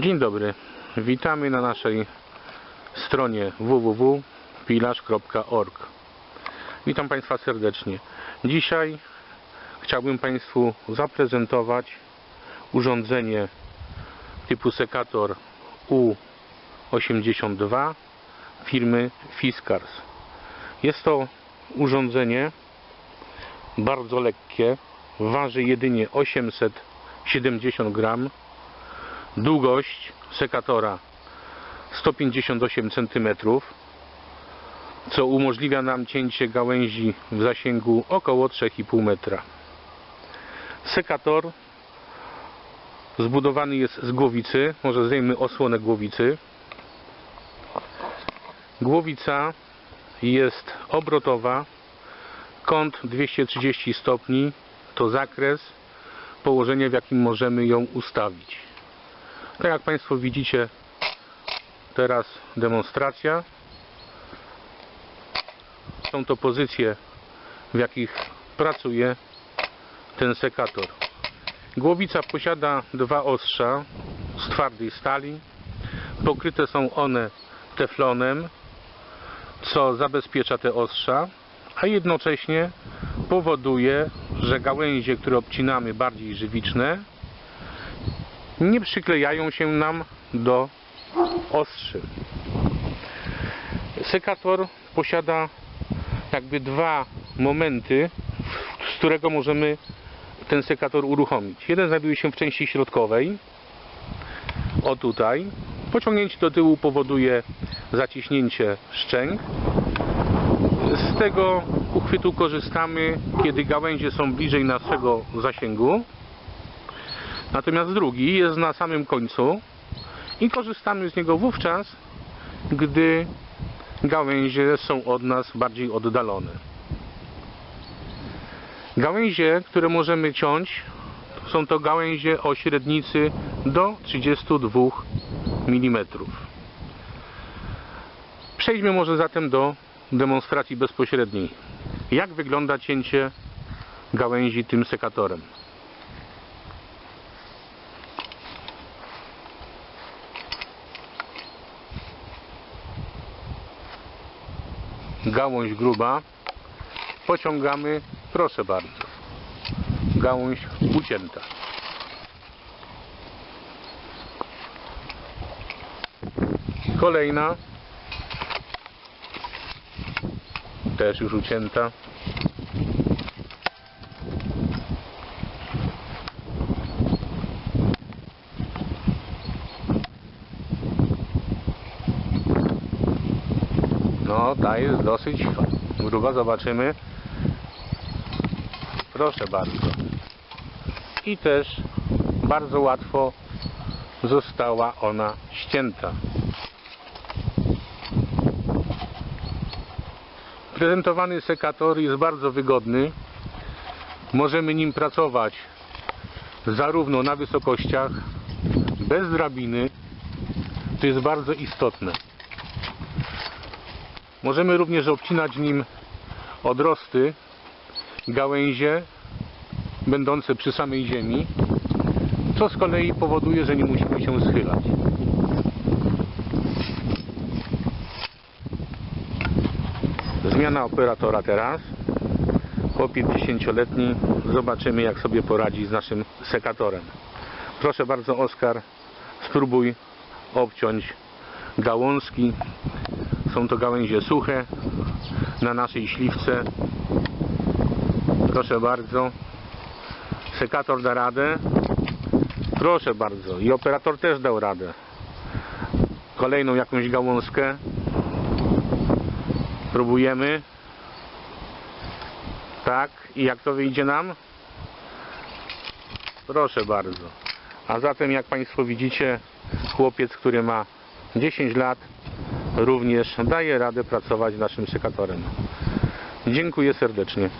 Dzień dobry. Witamy na naszej stronie www.pilarz.org. Witam Państwa serdecznie. Dzisiaj chciałbym Państwu zaprezentować urządzenie typu sekator U82 firmy Fiskars. Jest to urządzenie bardzo lekkie, waży jedynie 870 gram długość sekatora 158 cm, co umożliwia nam cięcie gałęzi w zasięgu około 3,5 metra. Sekator zbudowany jest z głowicy, może zdejmmy osłonę głowicy. Głowica jest obrotowa, kąt 230 stopni to zakres, położenie w jakim możemy ją ustawić. Tak jak Państwo widzicie, teraz demonstracja. Są to pozycje, w jakich pracuje ten sekator. Głowica posiada dwa ostrza z twardej stali. Pokryte są one teflonem, co zabezpiecza te ostrza, a jednocześnie powoduje, że gałęzie, które obcinamy bardziej żywiczne, nie przyklejają się nam do ostrzy. Sekator posiada jakby dwa momenty, z którego możemy ten sekator uruchomić. Jeden znajduje się w części środkowej, o tutaj. Pociągnięcie do tyłu powoduje zaciśnięcie szczęk. Z tego uchwytu korzystamy, kiedy gałęzie są bliżej naszego zasięgu. Natomiast drugi jest na samym końcu i korzystamy z niego wówczas, gdy gałęzie są od nas bardziej oddalone. Gałęzie, które możemy ciąć, są to gałęzie o średnicy do 32 mm. Przejdźmy może zatem do demonstracji bezpośredniej. Jak wygląda cięcie gałęzi tym sekatorem? gałąź gruba pociągamy proszę bardzo gałąź ucięta kolejna też już ucięta No, ta jest dosyć gruba, zobaczymy. Proszę bardzo. I też bardzo łatwo została ona ścięta. Prezentowany sekator jest bardzo wygodny. Możemy nim pracować zarówno na wysokościach, bez drabiny. To jest bardzo istotne. Możemy również obcinać nim odrosty, gałęzie będące przy samej ziemi, co z kolei powoduje, że nie musimy się schylać. Zmiana operatora teraz. Po 50-letni zobaczymy jak sobie poradzi z naszym sekatorem. Proszę bardzo Oskar, spróbuj obciąć gałązki są to gałęzie suche na naszej śliwce. Proszę bardzo. Sekator da radę. Proszę bardzo. I operator też dał radę. Kolejną jakąś gałązkę. Próbujemy. Tak. I jak to wyjdzie nam? Proszę bardzo. A zatem jak Państwo widzicie, chłopiec, który ma 10 lat, również daje radę pracować naszym sekatorem. Dziękuję serdecznie.